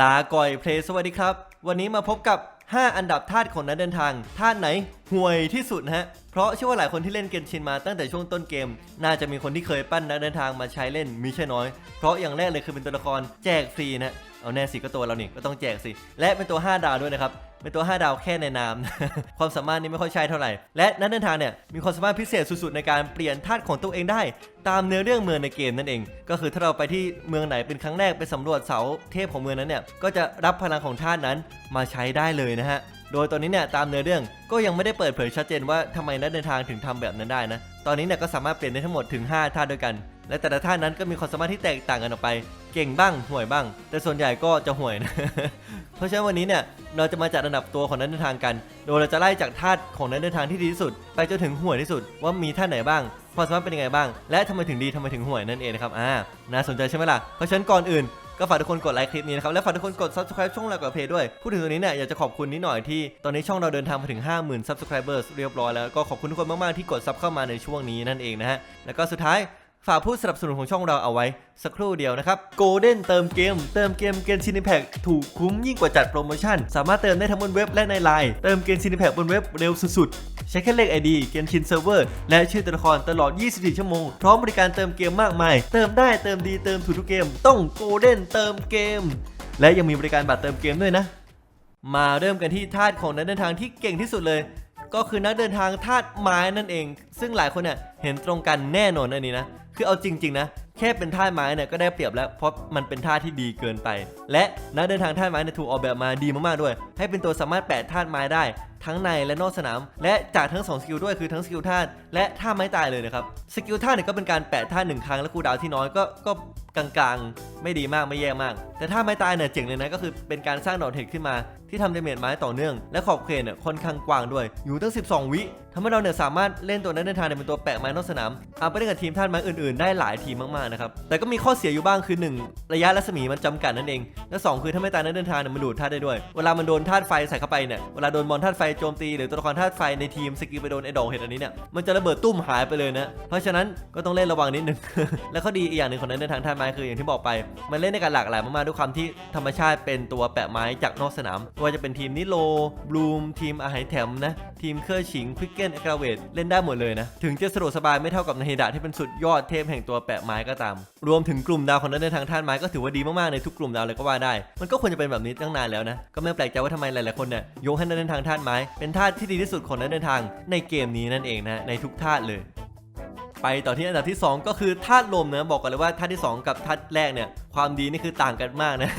ลาก่อยเพลสวัสดีครับ วันนี้มาพบกับ 5 อันดับธาตุของนักเดินทางธาตุไหนห่วยที่สุดฮะ เพราะเชื่อว่าหลายคนที่เล่นเกมชินมาตั้งแต่ช่วงต้นเกม น่าจะมีคนที่เคยปั้นนักเดินทางมาใช้เล่นมีใช่น้อย เพราะอย่างแรกเลยคือเป็นตัวละครแจกฟรีนะ เอาแน่สิก็ตัวเรานี่ก็ต้องแจกสิ และเป็นตัว 5 ดาวด้วยนะครับ เป็นตัว 5 ดาวแค่ในนาม ความสามารถนี้ไม่ค่อยใช่เท่าไหร่ และนักเดินทางเนี่ยมีความสามารถพิเศษสุดๆในการเปลี่ยนธาตุของตัวเองได้ ตามเนื้อเรื่องเมืองในเกมนั่นเอง ก็คือถ้าเราไปที่เมืองไหนเป็นครั้งแรกไปสำรวจเสาเทพของเมืองนั้นเนี่ย ก็จะรับพลังของธาตุนั้นมาใช้ได้เลยนะฮะ โดยตอนนี้เนี่ยตามเนื้อเรื่องก็ยังไม่ได้เปิดเผยชัดเจนว่าทำไมนักเดินทางถึงทำแบบนั้นได้นะ ตอนนี้เนี่ยก็สามารถเปลี่ยนได้ทั้งหมดถึง5ธาตุด้วยกัน และแต่ละธาตุนั้นก็มีความสามารถที่แตกต่างกันออกไป เก่งบ้างห่วยบ้าง แต่ส่วนใหญ่ก็จะห่วยนะ เพราะฉะนั้นวันนี้เนี่ยเราจะมาจัดอันดับตัวของนักเดินทางกัน โดยเราจะไล่จากธาตุของนักเดินทางที่ดีที่สุด ไปจนถึงห่วยที่สุดว่ามีธาไหนบ้างความสามารถเป็นยังไงบ้าง และทำไมถึงดีทำไมถึงห่วยนั่นเองนะครับอ่าน่าสนใจใช่ไหมล่ะเพราะฉะนั้นก่อนอื่นก็ฝากทุกคนกดไลค์คลิปนี้นะครับ และฝากทุกคนกด subscribe ช่องเรากับเพจด้วย พูดถึงตรงนี้เนี่ยอยากจะขอบคุณนิดหน่อยที่ ตอนนี้ช่องเราเดินทางมาถึง 50,000 subscribers เรียบร้อยแล้วก็ขอบคุณทุกคนมาก ๆ ที่กดซับเข้ามาในช่วงนี้นั่นเองนะฮะแล้วก็สุดท้าย ฝากผู้สนับสนุนของช่องเราเอาไว้ สักครู่เดียวนะครับ Golden เติมเกม เติมเกมเกมชินิแพคถูกคุ้มยิ่งกว่าจัดโปรโมชั่น สามารถเติมได้ทั้งบนเว็บและในไลน์เติมเกมชินิแพคบนเว็บเร็วสุดๆ ใช้แค่เลข ID เกมชินเซิร์ฟเวอร์และชื่อตัวละครตลอด 24 ชั่วโมง พร้อมบริการเติมเกมมากมาย เติมได้เติมดีเติมถูกทุกเกม ต้อง Golden เติมเกม และยังมีบริการบัตรเติมเกมด้วยนะ มาเริ่มกันที่ธาตุของนักเดินทางที่เก่งที่สุดเลยก็คือนักเดินทางธาตุไม้นั่นเอง ซึ่งหลายคนเนี่ยเห็นตรงกันแน่นอนอันนี้นะ คือเอาจริง ๆ นะ แค่เป็นธาไม้เนี่ยก็ได้เปรียบแล้วเพราะมันเป็นธาที่ดีเกินไป และนักเดินทางธาไม้เนี่ยถูกออกแบบมาดีมากๆด้วย ให้เป็นตัวสามารถแปะธาไม้ได้ ทั้งในและนอกสนาม และจากทั้งสองสกิลด้วยคือทั้งสกิลธาและท่าไม้ตายเลยนะครับสกิลธาเนี่ยก็เป็นการแปะธาหนึ่งครั้งและคูดาวที่น้อยก็ก็กลางๆ ไม่ดีมากไม่แย่มาก แต่ถ้าไม้ตายเนี่ยเจ๋งเลยนะก็คือเป็นการสร้างดอกเทคขึ้นมาที่ทำดาเมจไม้ต่อเนื่อง และขอบเขตเนี่ยค่อนข้างกว้างด้วย อยู่ตั้ง 12 วิทำให้เราเนี่ยสามารถเล่นตัวนั้นเดินทางเนี่ยเป็นตัวแปะไม้นอกสนามเอาไปเล่นกับทีมท่านไม้อื่นๆ ได้หลายทีมมากๆนะครับ แต่ก็มีข้อเสียอยู่บ้างคือ 1 ระยะรัศมีมันจำกัดนั่นเอง และสองคือถ้าไม่ตายนั้นเดินทางเนี่ยมันดูดธาตุได้ด้วย เวลามันโดนธาตุไฟใส่เข้าไปเนี่ย เวลาโดนมอนธาตุไฟโจมตีหรือตัวละครธาตุไฟในทีมสกิลไปโดนไอ้ดอกเห็ดอันนี้เนี่ย มันจะระเบิดตุ้มหายไปเลยนะ เพราะฉะนั้นก็ต้องเล่นระวังนิดนึง และข้อดีอีกอย่างหนึ่งของนั้นเดินทางธาตุไม้คืออย่างที่บอกไป มันเล่นในการหลากหลายมากๆด้วยความที่ธรรมชาติเป็นตัวแปะไม้จากนอกสนามไม่ว่าจะเป็นทีมนิโลบลูมทีมอาหายแถมนะทีมเคอร์ชิงควิกเกนเอกราเวทเล่นได้หมดเลยนะถึงจะสะดวกสบายไม่เท่ากับนาเฮดะที่เป็นสุดยอดเทพแห่งตัวแปะไม้ก็ตาม รวมถึงกลุ่มดาวของนักเดินทางท่านไม้ก็ถือว่าดีมากๆในทุกกลุ่มดาวเลยก็ว่าได้ มันก็ควรจะเป็นแบบนี้ตั้งนานแล้วนะ ก็ไม่แปลกใจว่าทำไมหลายๆคนเนี่ยยกให้นักเดินทางท่านไม้เป็นธาตุที่ดีที่สุดของนักเดินทางในเกมนี้นั่นเองนะในทุกธาตุเลยไปต่อที่อันดับที่ 2 ก็คือธาตุลมนะบอกกันเลยว่าธาตุที่ 2 กับธาตุแรกเนี่ยความดีนี่คือต่างกันมากนะ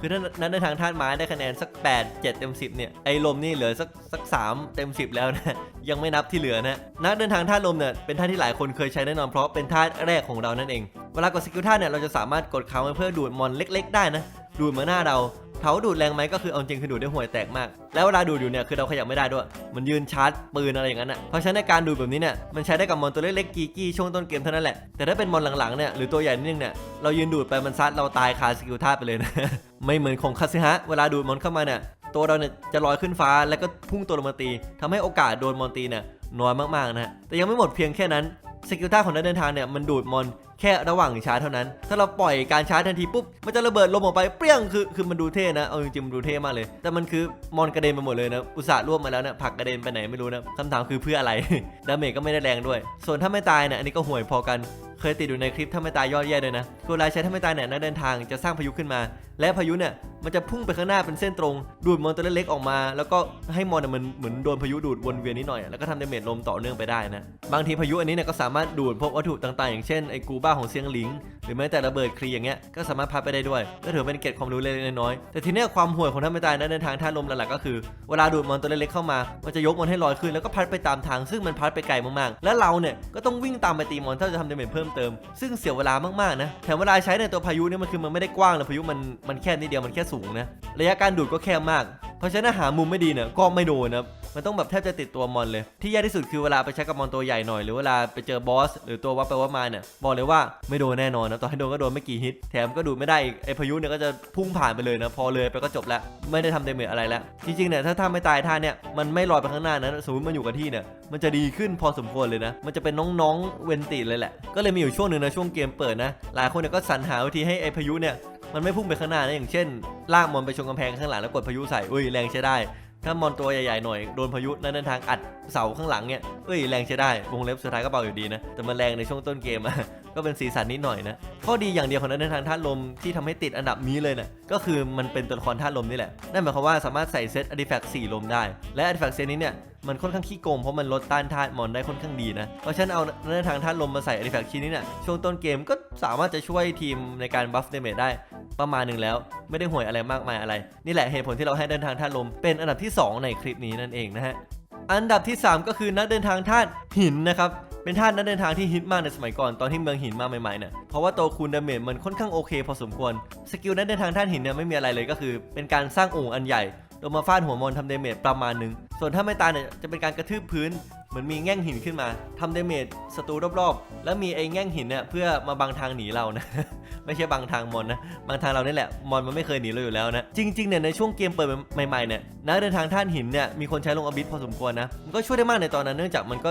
คือถ้านั้นในทางธาตุไม้ได้คะแนนสัก 8 7 เต็ม 10เนี่ยไอ้ลมนี่เหลือสักสัก3เต็ม 10 แล้วนะยังไม่นับที่เหลือนะนักเดินทางธาตุลมเนี่ยเป็นธาตุที่หลายคนเคยใช้แน่นอนเพราะเป็นธาตุแรกของเรานั่นเอง เวลากดสกิลธาเนี่ยเราจะสามารถกดค้างไว้เพื่อดูดมอนเล็ก ๆ ได้นะ ดูดมาหน้าเราเถาดูดแรงไหมก็คือเอาจริงคือดูดได้ห่วยแตกมาก แล้วเวลาดูดอยู่เนี่ยคือเราขยับไม่ได้ด้วย มันยืนชาร์จปืนอะไรอย่างนั้นอะเพราะฉะนั้นในการดูดแบบนี้เนี่ยมันใช้ได้กับมอนตัวเล็กๆกีกี้ช่วงต้นเกมเท่านั้นแหละ แต่ถ้าเป็นมอนหลังๆเนี่ยหรือตัวใหญ่นิดนึงเนี่ยเรายืนดูดไปมันซัดเราตายคาสกิลธาไปเลยนะไม่เหมือนของคาซิฮะเวลาดูดมอนเข้ามาเนี่ยตัวเราเนี่ยจะลอยขึ้นฟ้าแล้วก็พุ่งตัวลงมาตีทำให้โอกาสโดนมอนตีเนี่ยน้อยมากๆนะแต่ยังไม่หมดเพียงแค่นั้นสกิลท่าของนักเดินทางเนี่ยมันดูดมอนแค่ระหว่างชาร์จเท่านั้น ถ้าเราปล่อยการชาร์จทันทีปุ๊บ มันจะระเบิดลมออกไปเปรี้ยงคือคือมันดูเท่นะ เอาจริงๆมันดูเท่มากเลย แต่มันคือมอนกระเด็นไปหมดเลยนะ อุตส่าห์รวบมาแล้วนะผักกระเด็นไปไหนไม่รู้นะคำถามคือเพื่ออะไร ดาเมจก็ไม่ได้แรงด้วย ส่วนถ้าไม่ตายเนี่ยอันนี้ก็ห่วยพอกันเคยติดอยู่ในคลิปถ้าไม่ตายยอดแย่เลยนะคือเวลาใช้ถ้าไม่ตายเนี่ยนักเดินทางจะสร้างพายุขึ้นมา และพายุเนี่ยมันจะพุ่งไปข้างหน้าเป็นเส้นตรง ดูดมอนตัวเล็กๆออกมา แล้วก็ให้มอนเนี่ยมันเหมือนโดนพายุดูดวนเวียนนิดหน่อยแล้วก็ทำดาเมจลมต่อเนื่องไปได้นะบางทีพายุอันนี้เนี่ยก็สามารถดูดพวกวัตถุต่างๆ อย่างเช่นไอ้กูบ้าของเซียงหลิง หรือแม้แต่ระเบิดครีอย่างเงี้ยก็สามารถพัดไปได้ด้วย ก็ถือเป็นเกร็ดความรู้เล็กๆน้อยๆแต่ทีเนี้ยความห่วยของท่านไม่ตายนั้นในทางท่าลมหลักๆก็คือเวลาดูดมอนตัวเล็กๆเข้ามา มันจะยกมอนให้ลอยขึ้นแล้วก็พัดไปตามทาง ซึ่งมันพัดไปไกลมากๆ และเราเนี่ยก็ต้องวิ่งตามไปตีมอนถ้าจะทำดาเมจเพิ่มเติม ซึ่งเสียเวลามากๆนะแถมเวลาใช้ในตัวพายุเนี่ยมันคือมันไม่ได้กว้างเลยพายุมันมันแค่นิดเดียวมันแค่สูงนะระยะการดูดก็แคบมาก เพราะฉะนั้นหามุมไม่ดีเนี่ยก็ไม่โดนนะ มันต้องแบบแทบจะติดตัวมอนเลย ที่แย่ที่สุดคือเวลาไปใช้กับมอนตัวใหญ่หน่อย หรือเวลาไปเจอบอสหรือตัววับไปวับมาเนี่ยบอกเลยว่าไม่โดนแน่นอนนะตอนให้โดนก็โดนไม่กี่ฮิตแถมก็ดูไม่ได้อีกไอพายุเนี่ยก็จะพุ่งผ่านไปเลยนะพอเลยไปก็จบแล้วไม่ได้ทำเดเมจอะไรแล้วจริงๆเนี่ยถ้าท่าไม่ตายท่าเนี่ยมันไม่ลอยไปข้างหน้านะสมมติมันอยู่กับที่เนี่ยมันจะดีขึ้นพอสมควรเลยนะ มันจะเป็นน้องๆเวนติเลยแหละ ก็เลยมีอยู่ช่วงหนึ่งนะช่วงเกมเปิดนะ หลายคนเนี่ยก็สรรหาวิธีให้ไอพายุเนี่ยมันไม่พุ่งไปข้างหน้านะอย่างเช่นลากมอนไปชนกำแพงข้างหลังแล้วกดพายุใส่อุ้ยแรงใช้ได้ ถ้ามอนตัวใหญ่ๆหน่อยโดนพายุนั้นเดินทางอัดเสาข้างหลังเนี่ยเอ้ยแรงใช้ได้วงเล็บสุดท้ายก็เบาอยู่ดีนะแต่มันแรงในช่วงต้นเกมอะก็เป็นสีสันนิดหน่อยนะข้อดีอย่างเดียวของนักเดินทางธาตุลมที่ทำให้ติดอันดับนี้เลยนะก็คือมันเป็นตัวละครธาตุลมนี่แหละนั่นหมายความว่าสามารถใส่เซตออดิแฟกซ์สี่ลมได้ และอดิแฟกเซตนี้เนี่ย มันค่อนข้างขี้โกงเพราะมันลดต้านธาตุมอนได้ค่อนข้างดีนะเพราะฉะนั้นเอานักเดินทางธาตุลมมาใส่ artifact ชิ้นนี้เนี่ยช่วงต้นเกมก็สามารถจะช่วยทีมในการ buff damage ได้ประมาณหนึ่งแล้ว ไม่ได้ห่วยอะไรมากมายอะไร นี่แหละเหตุผลที่เราให้เดินทางธาตุลมเป็นอันดับที่ 2 ในคลิปนี้นั่นเองนะฮะอันดับที่ 3 ก็คือนักเดินทางธาตุหินนะครับเป็นธาตุนักเดินทางที่ฮิตมากในสมัยก่อนตอนที่เมืองหินมาใหม่ๆเนี่ยเพราะว่าตัวคูณดาเมจมันค่อนข้างโอเคพอสมควร สกิลนักเดินทางธาตุหินเนี่ยไม่มีอะไรเลยก็คือ เป็นการสร้างโอ่งอันใหญ่ ลงมาฟาดหัวมอนทำเดเมจประมาณหนึ่ง ส่วนถ้าไม่ตายเนี่ยจะเป็นการกระทืบพื้น เหมือนมีแง่งหินขึ้นมาทำเดเมจศัตรูรอบๆ แล้วมีไอ้แง่งหินเนี่ยเพื่อมาบังทางหนีเรานะ ไม่ใช่บังทางมอนนะบังทางเรานี่แหละมอนมันไม่เคยหนีเราอยู่แล้วนะจริงๆเนี่ยในช่วงเกมเปิดใหม่ๆเนี่ยนักเดินทางท่านหินเนี่ยมีคนใช้ลงอบิสพอสมควรนะมันก็ช่วยได้มากในตอนนั้นเนื่องจากมันก็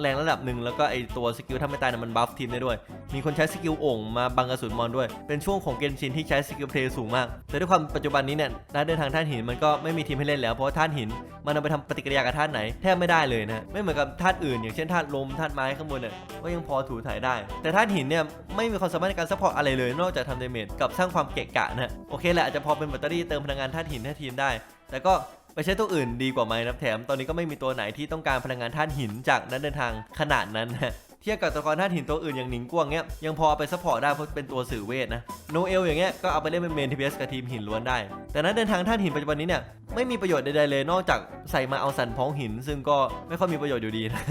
แรงระดับหนึ่งแล้วก็ไอตัวสกิลทำไม่ตายเนี่ยมันบัฟทีมได้ด้วย มีคนใช้สกิลโอ่งมาบังกระสุนมอนด้วย เป็นช่วงของเกนชินที่ใช้สกิลเพลย์สูงมาก แต่ด้วยความปัจจุบันนี้เนี่ยนักเดินทางท่านหินมันก็ไม่มีทีมให้เล่นแล้วเพราะว่าท่านหิน มันเอาไปทำปฏิกิริยากับธาตุไหนแทบไม่ได้เลยนะไม่เหมือนกับธาตุอื่น อย่างเช่นธาตุลมธาตุไม้ข้างบนเนี่ยก็ยังพอถูถ่ายได้ แต่ธาตุหินเนี่ยไม่มีความสามารถในการซัพพอร์ตอะไรเลย นอกจากทำเดเมจกับสร้างความเกะกะนะโอเคแหละอาจจะพอเป็นแบตเตอรี่เติมพลังงานธาตุหินให้ทีมได้ แต่ก็ ไปใช้ตัวอื่นดีกว่าไหมนะแถม ตอนนี้ก็ไม่มีตัวไหนที่ต้องการพลังงานธาตุหินจากนักเดินทางขนาดนั้นนะเทียบกับตัวละครธาตุหินตัวอื่นอย่างหนิงกวงเนี้ยยังพอไปซัพพอร์ตได้เพราะเป็นตัวสื่อเวทนะโนเอลอย่างเงี้ยก็เอาไปเล่นเป็นเมนทีพีเอสกับทีมหินล้วนได้ แต่นักเดินทางธาตุหินปัจจุบันนี้เนี่ยไม่มีประโยชน์ใดๆเลยนอกจากใส่มาเอาสันพ้องหิน ซึ่งก็ไม่ค่อยมีประโยชน์อยู่ดีนะ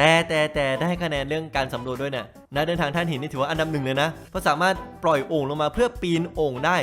แต่แต่แต่ได้คะแนนเรื่องการสำรวจด้วยเนี่ยนักเดินทางธาตุหินนี่ถือว่าอันดับหนึ่งเลยนะเพราะสามารถปล่อยโอ่งลงมาเพื่อปีนโอ่งได้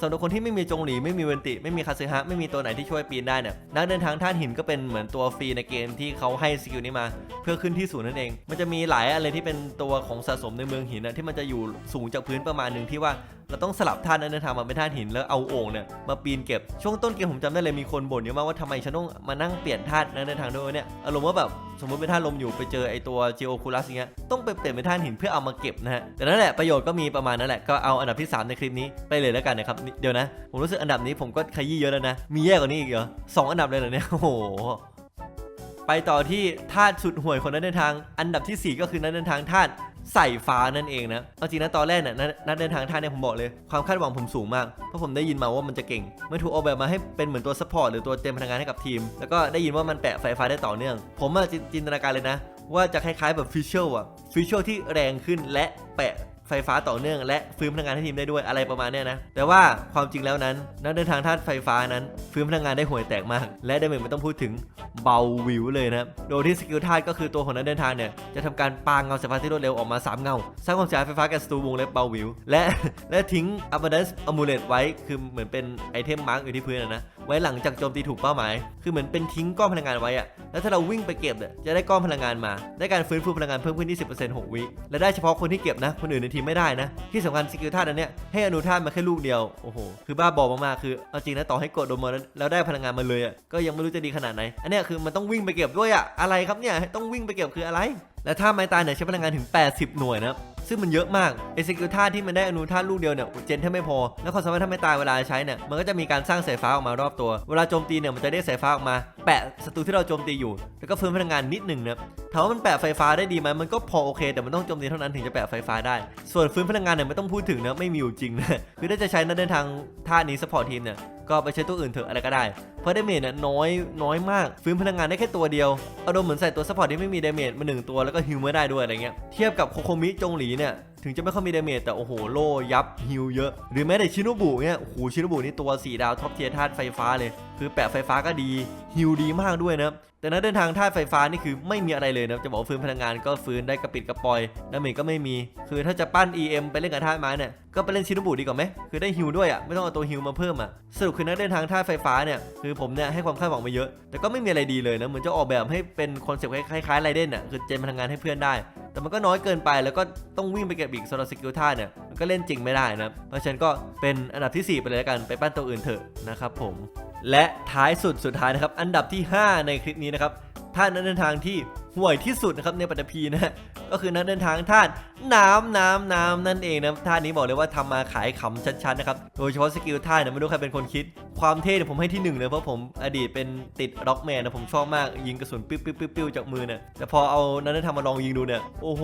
สำหรับคนที่ไม่มีจงหลีไม่มีเวนติไม่มีคาซึฮะไม่มีตัวไหนที่ช่วยปีนได้เนี่ยนักเดินทางท่านหินก็เป็นเหมือนตัวฟรีในเกมที่เขาให้สกิลนี้มา เพื่อขึ้นที่สูงนั่นเอง มันจะมีหลายอะไรที่เป็นตัวของสะสมในเมืองหินนะที่มันจะอยู่สูงจากพื้นประมาณหนึ่งที่ว่า เราต้องสลับท่านนั้นเดินทางมาเป็นท่าหินแล้วเอาโอ่งเนี่ยมาปีนเก็บช่วงต้นเกมผมจำได้เลยมีคนบ่นเยอะมากว่าทำไมฉันต้องมานั่งเปลี่ยนท่านนั้นเดินทางด้วยเนี่ยอารมณ์ว่าแบบสมมติเป็นท่าลมอยู่ไปเจอไอตัวจีโอคูลัสอย่างเงี้ยต้องไปเปลี่ยนเป็นท่าหินเพื่อเอามาเก็บนะฮะแต่นั่นแหละประโยชน์ก็มีประมาณนั้นแหละก็เอาอันดับที่ 3 ในคลิปนี้ไปเลยแล้วกันนะครับเดี๋ยวนะ ผมรู้สึกอันดับนี้ผมก็ขยี้เยอะแล้วนะมีแย่กว่านี้อีกเหรอสองอันดับเลยเหรอเนี่ยโอ้โหไปต่อที่ธาตุสุดห่วยคนนักเดินทาง อันดับที่ 4 ก็คือนักเดินทางธาตุ ใส่ฟ้านั่นเองนะเอาจริงนะตอนแรกเนี่ยนักเดินทางท่าเนี่ยผมบอกเลยความคาดหวังผมสูงมาก เพราะผมได้ยินมาว่ามันจะเก่งมันถูกออกแบบมาให้เป็นเหมือนตัวซัพพอร์ตหรือตัวเต็มพลังงานให้กับทีม แล้วก็ได้ยินว่ามันแปะไฟฟ้าได้ต่อเนื่อง ผมอะจิจินตนาการเลยนะ ว่าจะคล้ายๆแบบฟิชเชลอะฟิชเชลที่แรงขึ้นและแปะ ไฟฟ้าต่อเนื่อง และฟื้นพลังงานให้ทีมได้ด้วยอะไรประมาณเนี้ยนะ แต่ว่าความจริงแล้วนั้น นักเดินทางธาตุไฟฟ้านั้นฟื้นพลังงานได้ห่วยแตกมาก และดาเหมจไม่ต้องพูดถึงเบาวิวเลยนะโดยที่สกิลธาตุก็คือตัวของนักเดินทางเนี่ยจะทำการปาเงาสายฟ้าที่รวดเร็วออกมา 3 เงา สร้างความเสียหายไฟฟ้าแก่ศัตรูวงเล็บเบาวิว และและทิ้ง abundance amulet ไว้คือเหมือนเป็นไอเทมมาร์กอยู่ที่พื้นนะไว้หลังจากโจมตีถูกเป้าหมาย คือเหมือนเป็นทิ้งก้อนพลังงานไว้อะแล้วถ้าเราวิ่งไปเก็บเนี่ยจะได้ก้อนพลังงานมา ได้การฟื้นฟูพลังงานเพิ่มขึ้นที่10% 6วิและได้เฉพาะคนที่เก็บนะคนอื่นในทีมไม่ได้นะ ที่สำคัญสกิลธาตุอันเนี้ยให้อนุธาตุมาแค่ลูกเดียวโอ้โหคือบ้าบอมากๆคือเอาจริงนะต่อให้กดโดนมาแล้วแล้วได้พลังงานมาเลยอะก็ยังไม่รู้จะดีขนาดไหนอันเนี้ยคือมันต้องวิ่งไปเก็บด้วยอะอะไรครับเนี่ยต้องวิ่งไปเก็บคืออะไร และถ้าไม้ตายเนี่ยใช้พลังงานถึง 80 หน่วยนะซึ่งมันเยอะมากไอสกิลท่าที่มันได้อนุท่าลูกเดียวเนี่ยเจนแทบไม่พอ แล้วความสามารถถ้าไม่ตายเวลาใช้เนี่ยมันก็จะมีการสร้างสายฟ้าออกมารอบตัว เวลาโจมตีเนี่ยมันจะได้สายฟ้าออกมา แปะศัตรูที่เราโจมตีอยู่ แล้วก็เพิ่มพลังงานนิดหนึ่งนะ ถามว่ามันแปะไฟฟ้าได้ดีไหมมันก็พอโอเค แต่มันต้องโจมตีเท่านั้นถึงจะแปะไฟฟ้าได้ ส่วนฟื้นพลังงานเนี่ยไม่ต้องพูดถึงนะไม่มีอยู่จริงนะคือถ้าจะใช้นักเดินทางท่านี้สปอร์ตทีมเนี่ยก็ไปใช้ตัวอื่นเถอะอะไรก็ได้ เพราะดาเมจเนี่ยน้อยน้อยมาก ฟื้นพลังงานได้แค่ตัวเดียวอารมณ์เหมือนใส่ตัวสปอร์ตที่ไม่มีดาเมจมาหนึ่งตัวแล้วก็ฮิวไม่ได้ด้วยอะไรเงี้ยเทียบกับโคโคมิจงหลีเนี่ย ถึงจะไม่ค่อยมีดาเมจแต่โอ้โหโล่ยับฮิวเยอะ หรือแม้แต่ชิโนบุเนี่ยโอ้โหชิโนบุนี่ตัว4ดาวท็อปเทียร์ธาตุไฟฟ้าเลย คือแปะไฟฟ้าก็ดีฮิวดีมากด้วยนะแต่นักเดินทางธาตุไฟฟ้านี่คือไม่มีอะไรเลยนะจะบอกฟื้นพลังงานก็ฟื้นได้กระปิดกระปอยดาเมจก็ไม่มี คือถ้าจะปั้น EM ไปเล่นกับธาตุไม้เนี่ยก็ไปเล่นชิโนบุดีกว่าไหมคือได้ฮิวด้วยอะไม่ต้องเอาตัวฮิวมาเพิ่มอะสรุปคือนักเดินทางธาตุไฟฟ้าเนี่ยคือผมเนี่ยให้ความคาดหวังมาเยอะ แต่ก็ไม่มีอะไรดีเลยนะเหมือนจะออกแบบให้เป็นคอนเซ็ปต์คล้ายๆไรเดนอะคือเจนพลังงานให้เพื่อนได้ แต่มันก็น้อยเกินไปแล้วก็ต้องวิ่งไปเก็บอีกโซลัสกิลท่าเนี่ยมันก็เล่นจริงไม่ได้นะเพราะฉะนั้นก็เป็นอันดับทีสี่ 4 ไปเลยแล้วกันไปปั้นตัวอื่นเถอะนะครับผมและท้ายสุดสุดท้ายนะครับอันดับที่ 5 ในคลิปนี้นะครับท่านนั้นเดินทางที่ ห่วยที่สุดนะครับในปัตตภีนะ ก็คือนักเดินทางธาตุน้ำน้ำน้ำนั่นเองนะธาตุนี้บอกเลยว่าทำมาขายขำชัดๆนะครับโดยเฉพาะสกิลธาตุเนี่ยไม่รู้ใครเป็นคนคิด ความเท่เนี่ยผมให้ที่หนึ่งเลยเพราะผมอดีตเป็นติดร็อกแมนนะผมชอบมากยิงกระสุนปิ๊บปิ๊บปิ๊บปิ๊บจากมือเนี่ยแต่พอเอานักเดินทางมาลองยิงดูเนี่ยโอ้โห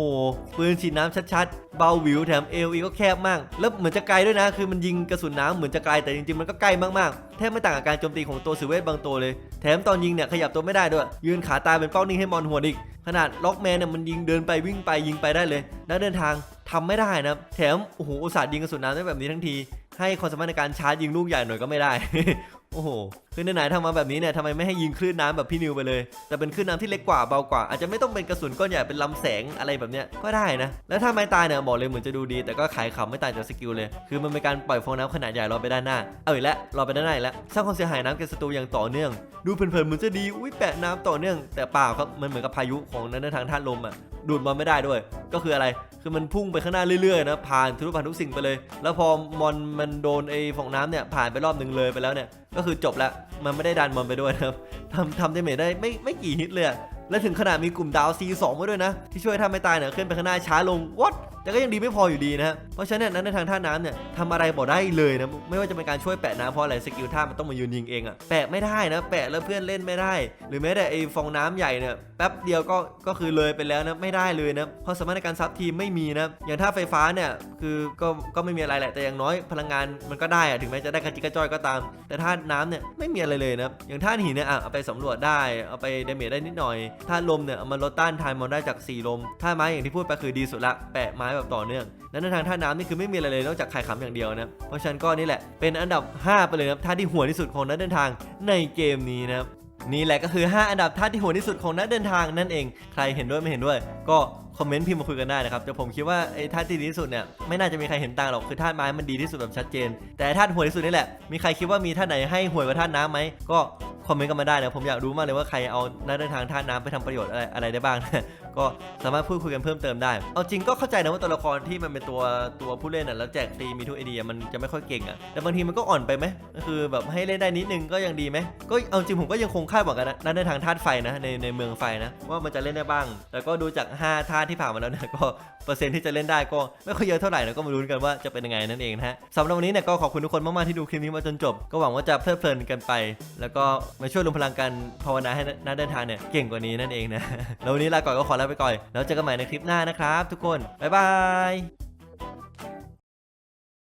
ปืนฉีดน้ำชัดๆ เบาหวิวแถมเอลอีก็แคบมาก แล้วเหมือนจะไกลด้วยนะ คือมันยิงกระสุนน้ำเหมือนจะไกลแต่จริงๆมันก็ใกล้มากๆแทบไม่ต่างกับการโจมตีของตัวสือเวทบางตัวเลย แถมตอนยิงเนี่ยขยับตัวไม่ได้ด้วย ยืนขาตายเป็นเป้านิ่งให้มอนหัวอีกขนาดล็อกแมนเนี่ยมันยิงเดินไปวิ่งไปยิงไปได้เลย นักเดินทางทำไม่ได้นะแถมโอ้โหอุตส่าห์ยิงกระสุนน้ำได้แบบนี้ทั้งที ให้ความสามารถในการชาร์จยิงลูกใหญ่หน่อยก็ไม่ได้ โอ้โหคือไหนๆทำมาแบบนี้เนี่ยทำไมไม่ให้ยิงคลื่นน้ำแบบพี่นิวไปเลย แต่เป็นคลื่นน้ำที่เล็กกว่าเบากว่า อาจจะไม่ต้องเป็นกระสุนก้อนใหญ่เป็นลำแสงอะไรแบบเนี้ยก็ได้นะ แล้วถ้าไม้ตายเนี่ยบอกเลยเหมือนจะดูดี แต่ก็ขายขำไม่ต่างจากสกิลเลย คือมันเป็นการปล่อยฟองน้ำขนาดใหญ่รอไปด้านหน้า เอาอีกแล้วรอไปด้านหน้าอีกแล้วสร้างความเสียหายน้ำแก่ศัตรูอย่างต่อเนื่อง ดูเพลินๆเหมือนจะดี อุ้ยแปะน้ำต่อเนื่อง แต่เปล่าครับมันเหมือนกับพายุของนั้นในทางธาลมอะ ดูดมันไม่ได้ด้วย ก็คืออะไร คือมันพุ่งไปข้างหน้าเรื่อยๆนะผ่านทุกผ่านทุกสิ่งไปเลย แล้วพอมอนมันโดนไอ้ฟองน้ำเนี่ยผ่านไปรอบหนึ่งเลยไปแล้วเนี่ยก็คือจบละมันไม่ได้ดันมอนไปด้วยนะครับทำทำได้เมจได้ไม่ไม่กี่ฮิตเลยและถึงขนาดมีกลุ่มดาว C2 มาด้วยนะ ที่ช่วยทำให้ตายเนี่ยขึ้นไปข้างหน้าช้าลง what แต่ก็ยังดีไม่พออยู่ดีนะเพราะฉะนั้นในทางท่าน้ำเนี่ยทำอะไรบอกได้เลยนะ ไม่ว่าจะเป็นการช่วยแปะน้ำเพราะอะไรสกิลท่ามันต้องมายืนยิงเองอะแปะไม่ได้นะ แปะแล้วเพื่อนเล่นไม่ได้ หรือแม้แต่ไอ้ฟองน้ำใหญ่เนี่ย แป๊บเดียวก็ก็คือเลยไปแล้วนะไม่ได้เลยนะเพราะสามารถในการซับทีมไม่มีนะอย่างท่าไฟฟ้าเนี่ยคือก็ก็ไม่มีอะไรแหละแต่อย่างน้อยพลังงานมันก็ได้อะถึงแม้จะได้กระจิกกระจอยก็ตาม แต่ท่าน้ำเนี่ยไม่มีอะไรเลยนะอย่างท่าหินเนี่ยอะเอาไปสำรวจได้เอาไปเดเมจได้นิดหน่อยท่าลมเนี่ยเอามาลดต้านทานมอนได้จาก 4 ลมท่าไม้อย่างที่พูดไปคือดีสุดละแปะไม้แบบต่อเนื่องนั้นในทางท่าน้ำนี่คือไม่มีอะไรเลยนอกจากไข่ขำอย่างเดียวนะเพราะฉะนั้นก็นี่แหละเป็นอันดับ 5 ไปเลยนะท่าที่หัวที่สุดของนักเดินทางในเกมนี้นะครับ นี่แหละก็คือ 5 อันดับท่าที่โหดที่สุดของนักเดินทางนั่นเองใครเห็นด้วยไม่เห็นด้วย ก็คอมเมนต์พิมพ์มาคุยกันได้นะครับแต่ผมคิดว่าไอ้ท่าที่ดีที่สุดเนี่ยไม่น่าจะมีใครเห็นต่างหรอกคือท่าไม้มันดีที่สุดแบบชัดเจน แต่ท่าโหดที่สุดนี่แหละมีใครคิดว่ามีท่าไหนให้หวยกว่าท่าน้ำไหมก็คอมเมนต์กันมาได้นะผมอยากรู้มากเลยว่าใครเอานักเดินทางท่าน้ำไปทำประโยชน์อะไรอะไรได้บ้างก็สามารถพูดคุยกันเพิ่มเติมได้ เอาจริงก็เข้าใจนะว่าตัวละครที่มันเป็นตัวตัวผู้เล่นอะแล้วแจกฟรีมีทุกไอเดียมันจะไม่ค่อยเก่งอะแต่บางทีมันก็อ่อนไปไหมคือแบบให้เล่นได้นิดนึงก็ยังดีไหมก็เอาจริงผมก็ยังคงคาดหวังกันนะในทางธาตุไฟนะในในเมืองไฟนะว่ามันจะเล่นได้บ้าง แต่ก็ดูจาก5ธาตุที่ผ่านมาแล้วเนี่ยก็เปอร์เซ็นต์ที่จะเล่นได้ก็ไม่ค่อยเยอะเท่าไหร่นะก็มาลุ้นกันว่าจะเป็นยังไงนั่นเองนะฮะสำหรับวันนี้เนี่ยก็ขอบคุณทุกคนมากๆที่ดูคลิปนี้มาจนจบ ก็หวังว่าจะเพลิดเพลินกันไป แล้วก็มาช่วยรวมพลังกันภาวนาให้นักเดินทางเนี่ยเก่งกว่านี้นั่นเองนะแล้ววันนี้ลาก่อนก็ขอลาไปก่อน แล้วเจอกันใหม่ในคลิปหน้านะครับ ทุกคน บ๊ายบาย